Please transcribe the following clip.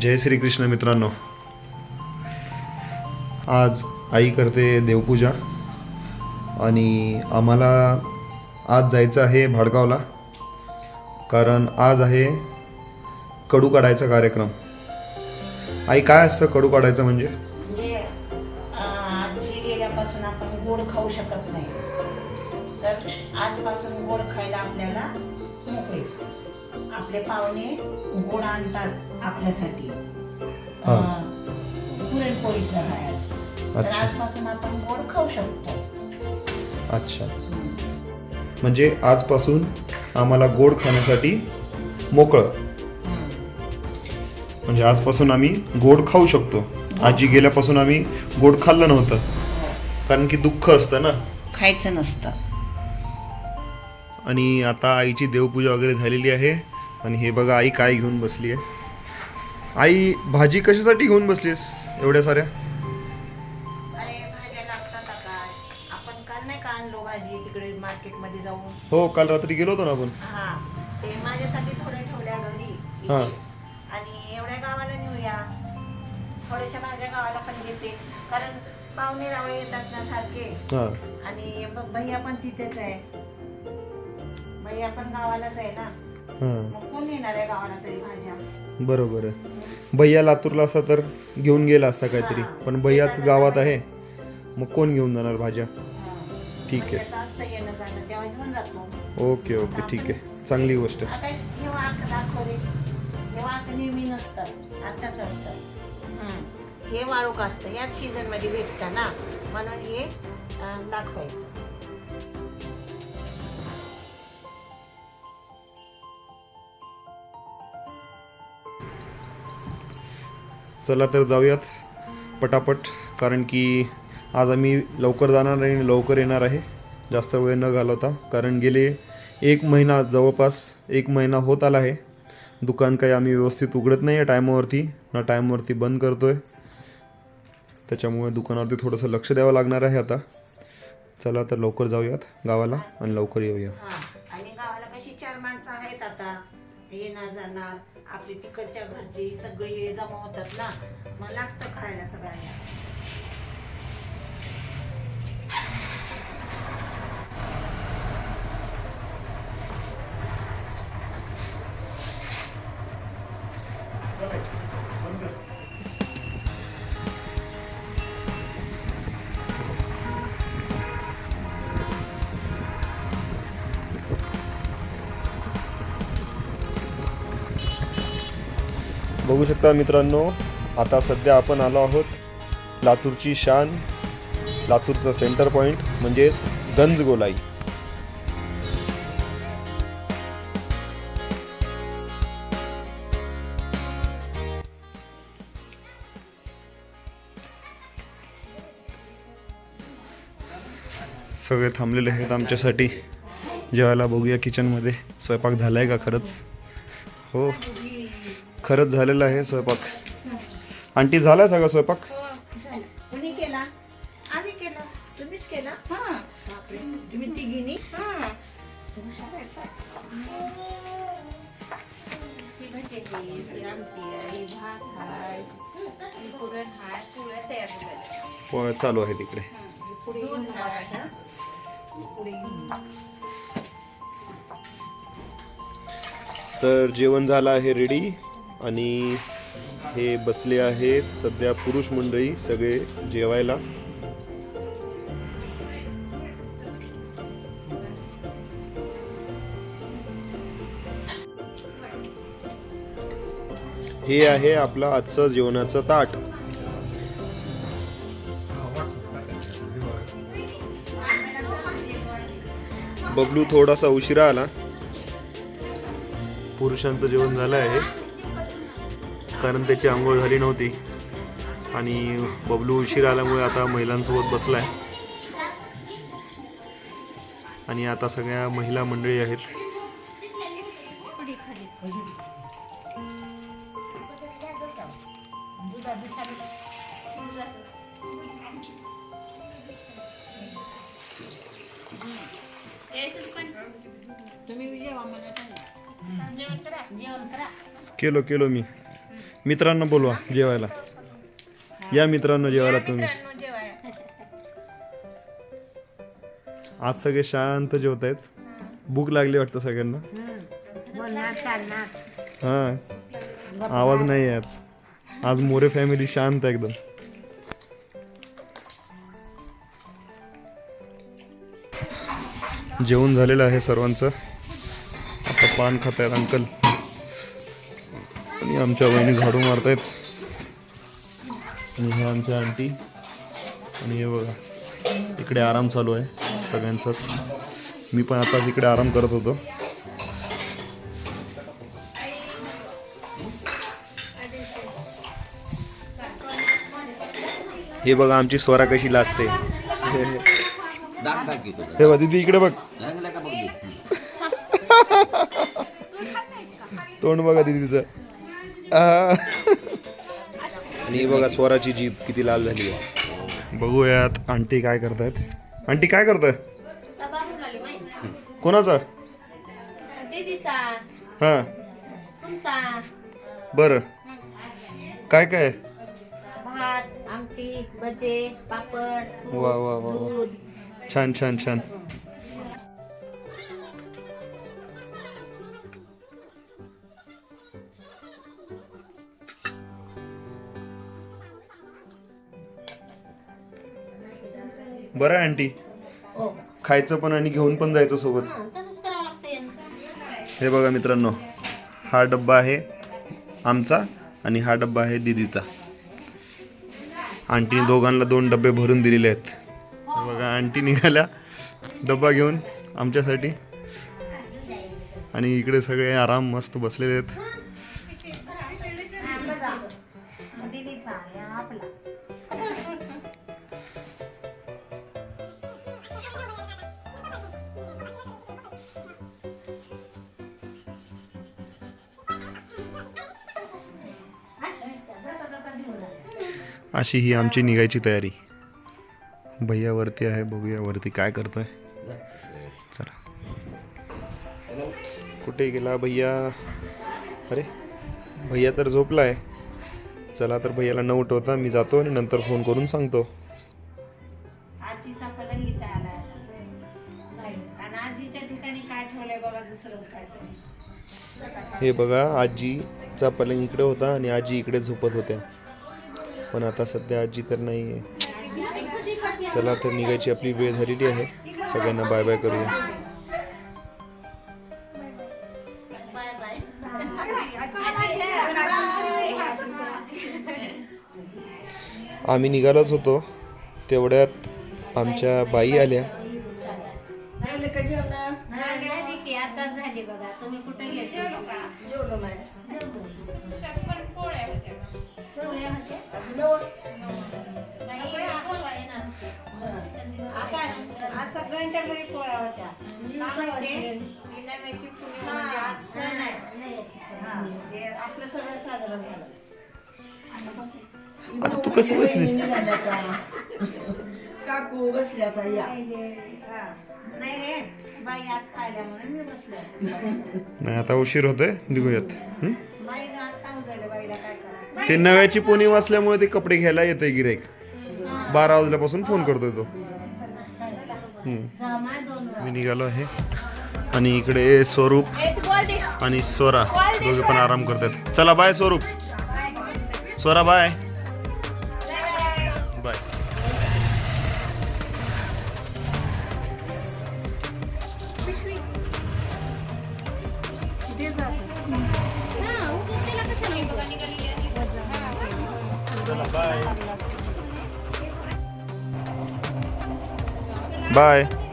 जय श्रीकृष्ण मित्रांनो. आज आई करते देवपूजा आणि आम्हाला आज जायचं आहे भाडगावला कारण आज आहे कडू काढायचा कार्यक्रम. आई काय असतं कडू काढायचं म्हणजे? म्हणजे गेल्यापासून आपण गोड खाऊ शकत नाही. तर आजपासून गोड खायला आपल्याला आपले पाहुणे गोड आणतात आपल्यासाठी. हा. अं, पुरणपोळीचं आहे आज तर अच्छा. आजपासून आपण गोड खाऊ शकतो. अच्छा. म्हणजे आजपासून आम्हाला गोड खाण्यासाठी मोकळं. हं. म्हणजे आजपासून आम्ही गोड खाऊ शकतो. आजी गेल्यापासून आम्ही गोड खाल्लं नव्हतं. कारण की दुःख असतं ना. खायचं नसतं. आणि आता आईची देवपूजा वगैरे झालेली आहे. आणि हे बघा आई काय घेऊन बसली आहे. आई भाजी कशासाठी घेऊन बसलीस एवढ्या साऱ्या? अरे भाज्या लागतात आकाश आपण काल नाही का आणलो भाजी तिकडे मार्केटमध्ये जाऊन? हो काल रात्री गेलो होतो ना आपण. हा ते माझ्यासाठी थोड्या ठेवल्या घरी. हा. आणि एवढ्या गावाला नेऊया. थोड्याशा भाज्या गावाला पण घेते. कारण पाहुणे रावळे येतात ना सारखे. हां. आणि भैया पण तिथेच आहे. भैया पण गावालाच आहे ना. हां मग कोण नेणार आहे गावाला तरी भाज्या? बरोबर आहे. भैया लातूरला असता तर घेऊन गेला असता काहीतरी. पण भैयाच गावात आहे. मग कोण घेऊन जाणार भाज्या. ठीक आहे. त्याचं असतं येणं जाणं. तेव्हा घेऊन जातो ओके ओके. ठीक आहे. चांगली गोष्ट. आहे आकाश हे वाक दाखव रे हे वाक नेहमी नसतात आताच असतात हं. हे वाळूक असतं. याच सीझनमध्ये भेटतं ना. म्हणून हे अं, दाखवायचं. चला तर जाऊयात पटापट कारण की आज आम्ही लवकर जाणार आहे आणि लवकर येणार आहे. जास्त वेळ न घालवता कारण गेले एक महिना जवळपास एक महिना होत आला आहे. दुकान काही आम्ही व्यवस्थित उघडत नाही आहे टायमावरती ना टायमावरती बंद करतो आहे त्याच्यामुळे दुकानावरती थोडंसं लक्ष द्यावं लागणार आहे आता. चला तर लवकर जाऊयात गावाला आणि लवकर येऊया. येणार जाणार. आपली तिकडच्या घरची सगळी जमा होतात ना. मग लागतं खायला सगळ्यांना. बघू शकता मित्रांनो आता सध्या आपण आलो आहोत लातूरची शान लातूरचं सेंटर पॉईंट म्हणजेच गंजगोलाई. सगळे थांबलेले आहेत आमच्यासाठी. जेवायला बघूया किचनमध्ये स्वयंपाक झाला आहे का खरंच? हो. खरंच झालेलं आहे स्वयंपाक. आंटी झालाय सगळा स्वयंपाक? कुणी केला. आम्ही केला. तुम्हीच केला? बापरे, तुम्ही तिघीनी? प- चालू आहे तिकडे. तर जेवण झालं आहे रेडी आणि हे बसले आहेत सध्या पुरुष मंडळी सगळे जेवायला. हे आहे आपला आजचं जेवणाचं ताट. बबलू थोडासा उशिरा आला. पुरुषांचं जेवण झालं आहे. कारण त्याची आंघोळ झाली नव्हती. आणि बबलू उशीर आल्यामुळे आता महिलांसोबत बसला आहे आणि आता सगळ्या महिला मंडळी आहेत. केलो केलो मी. मित्रांना बोलवा जेवायला. या मित्रांनो जेवायला तुम्ही. आज सगळे शांत जेवत आहेत भूक लागली वाटतं सगळ्यांना? हा. आवाज नाही आहे आज. आज मोरे फॅमिली शांत आहे एकदम. जेवण झालेलं आहे सर्वांचं. आता पान खात आहेत अंकल. आणि आमच्या वहिनी झाडू मारतायत. आणि हे आमच्या आंटी. आणि हे बघा इकडे आराम चालू आहे सगळ्यांचाच. मी पण आता इकडे आराम करत होतो. हे बघा आमची स्वरा कशी लाजते. हे बघा दीदी इकडे बघ. तोंड बघा दीदीचं. आणि बघा स्वराची जीप किती लाल झाली आहे. बघूयात आंटी काय करतायत. आंटी काय करताय? कोणाचा? दीदीचा हा. तुमचा. बरं. काय काय? भात आमटी भजे पापड वा, वा, वा, छान छान छान. बरं आहे आंटी? हो. खायचं पण आणि घेऊन पण जायचं सोबत. हं, तसंच करावं लागतं हे बघा मित्रांनो हा डब्बा आहे आमचा आणि हा डब्बा आहे दीदीचा. आंटीने दोघांना दोन डब्बे भरून दिलेले आहेत. हे बघा आंटी निघाल्या. डब्बा घेऊन आमच्यासाठी. आणि इकडे सगळे आराम मस्त बसलेले आहेत. अशी ही आमची निघायची तयारी. भैया वरती आहे बघूया वरती काय करतोय. चला. कुठे गेला भैया? अरे भैया तर झोपलाय. चला तर भैयाला न उठवता मी जातो आणि नंतर फोन करून सांगतो. आजीचा पलंग इथं आणि आजीच्या ठिकाणी काय ठेवलंय बघा दुसरंच काहीतरी हे बघा आजीचा पलंग इकडे होता आणि आजी इकडे झोपत होत्या. पण आता सध्या आजी तर नाही आहे चला तर निघायची आपली वेळ झालेली आहे. सगळ्यांना बाय बाय करूया. बाय बाय आम्ही निघालोच होतो. तेवढ्यात आमच्या बाई आल्या. आता झाली बघा. तुम्ही कुठे आता आज सगळ्यांच्या घरी पोळ्या होत्या. म्हणजे आज सण आहे. हा, आपलं सगळं साजरं झालं. आता तू कसं बसलीस? काकू बसल्या आता या. नाही रे बाई आल्या म्हणून मी बसले. नाही आता उशीर होतोय. निघूयात. ते नव्याची पोनी वाचल्यामुळे ते कपडे घ्यायला येतंय गिराईक बारा वाजल्यापासून फोन करतोय तो. मी निघालो आहे. आणि इकडे स्वरूप आणि स्वरा. दोघे पण आराम करतात. चला बाय स्वरूप. स्वरा बाय. चला बाय बाय